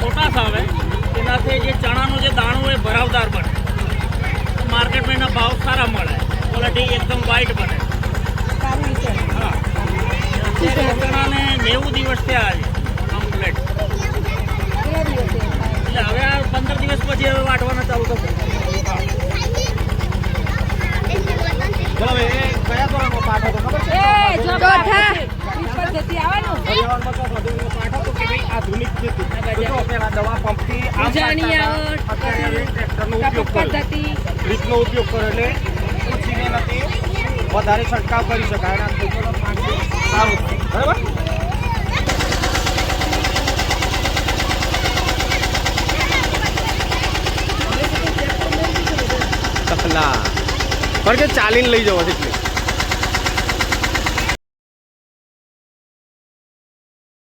Potash આવે એનાથી જે ચણાનું જે દાણું એ ભરાવદાર બને. માર્કેટમાં એના ભાવ સારા મળે. ક્વોલિટી એકદમ વ્હાઈટ બને. હા. અત્યારે ચણાને નેવું દિવસ થયા છે કમ્પ્લેટ એટલે હવે આ પંદર દિવસ પછી હવે વાટવાના ચાલુ થશે. આધુનિક ખેતી દવા પંપથી અત્યારે ટ્રેક્ટરનો ઉપયોગ કરે. રીતનો ઉપયોગ કરે એટલે ઉછીને નથી. વધારે છંટકાવ કરી શકાય. અને સારું. બરાબર? તકલા કારણ કે ચાલીને લઈ જવો એટલે.